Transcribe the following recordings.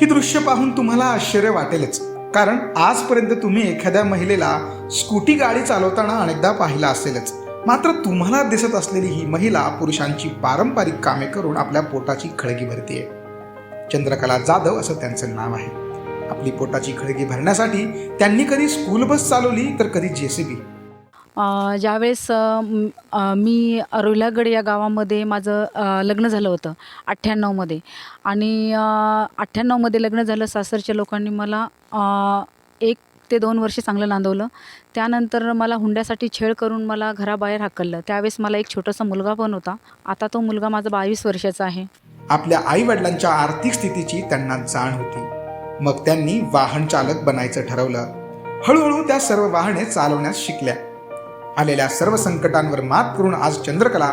ही दृश्य पाहून तुम्हाला आश्चर्य वाटेलच. कारण आजपर्यंत तुम्ही एखाद्या महिलेला स्कूटी गाडी चालवताना अनेकदा पाहिला असेलच. मात्र तुम्हाला दिसत असलेली ही महिला पुरुषांची पारंपरिक कामे करून आपल्या पोटाची खळगी भरते चंद्रकला जाधव असं त्यांचं नाव आहे. आपली पोटाची खळगी भरण्यासाठी त्यांनी कधी स्कूल बस चालवली तर कधी जेसीबी. ज्यावेळेस मी रुलागड या गावामध्ये माझं लग्न झालं होतं अठ्ठ्याण्णवमध्ये आणि अठ्ठ्याण्णवमध्ये लग्न झालं सासरच्या लोकांनी मला एक ते दोन वर्ष चांगलं नांदवलं. त्यानंतर मला हुंड्यासाठी छेड करून मला घराबाहेर हाकललं. त्यावेळेस मला एक छोटासा मुलगा पण होता. आता तो मुलगा माझा बावीस वर्षाचा आहे. आपल्या आई वडिलांच्या आर्थिक स्थितीची त्यांना जाण होती. मग त्यांनी वाहन चालक बनायचं ठरवलं. हळूहळू त्या सर्व वाहने चालवण्यास शिकल्या. आलेल्या सर्व संकटांवर मात करून आज चंद्रकला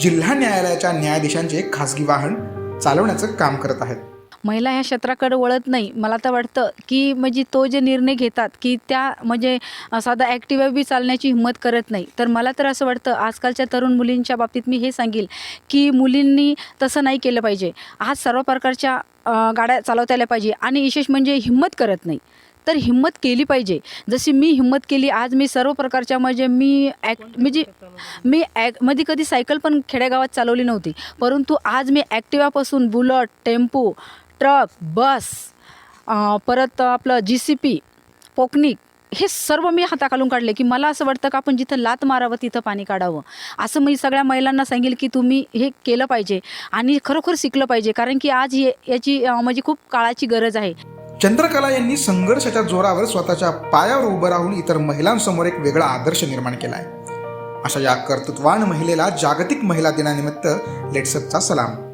जिल्हा न्यायालयाच्या न्यायाधीशांचे खासगी वाहन चालवण्याचं काम करत आहेत. महिला ह्या क्षेत्राकडे वळत नाही. मला तर वाटतं की म्हणजे तो जे निर्णय घेतात की त्या म्हणजे साधा ॲक्टिव्ह बी चालण्याची हिंमत करत नाही. तर मला तर असं वाटतं आजकालच्या तरुण मुलींच्या बाबतीत मी हे सांगेल की मुलींनी तसं नाही केलं पाहिजे. आज सर्व प्रकारच्या गाड्या चालवता आल्या पाहिजे आणि विशेष म्हणजे हिंमत करत नाही. तर हिंमत केली पाहिजे. जशी मी हिंमत केली आज मी सर्व प्रकारच्या म्हणजे मी ॲक् म्हणजे मी ॲक म्हणजे कधी सायकल पण खेडेगावात चालवली नव्हती. परंतु आज मी ॲक्टिवापासून बुलट टेम्पो ट्रक बस परत आपलं जी सी पी पोकनिक हे सर्व मी हाताखालून काढले की मला असं वाटतं का आपण जिथं लात मारावं तिथं पाणी काढावं. असं मी सगळ्या महिलांना सांगेल की तुम्ही हे केलं पाहिजे आणि खरोखर शिकलं पाहिजे. कारण की आज हे याची म्हणजे खूप काळाची गरज आहे. चंद्रकला यांनी संघर्षाच्या जोरावर स्वतःच्या पायावर उभं राहून इतर महिलांसमोर एक वेगळा आदर्श निर्माण केलाय. अशा या कर्तृत्वान महिलेला जागतिक महिला दिनानिमित्त लेट्सअपचा सलाम.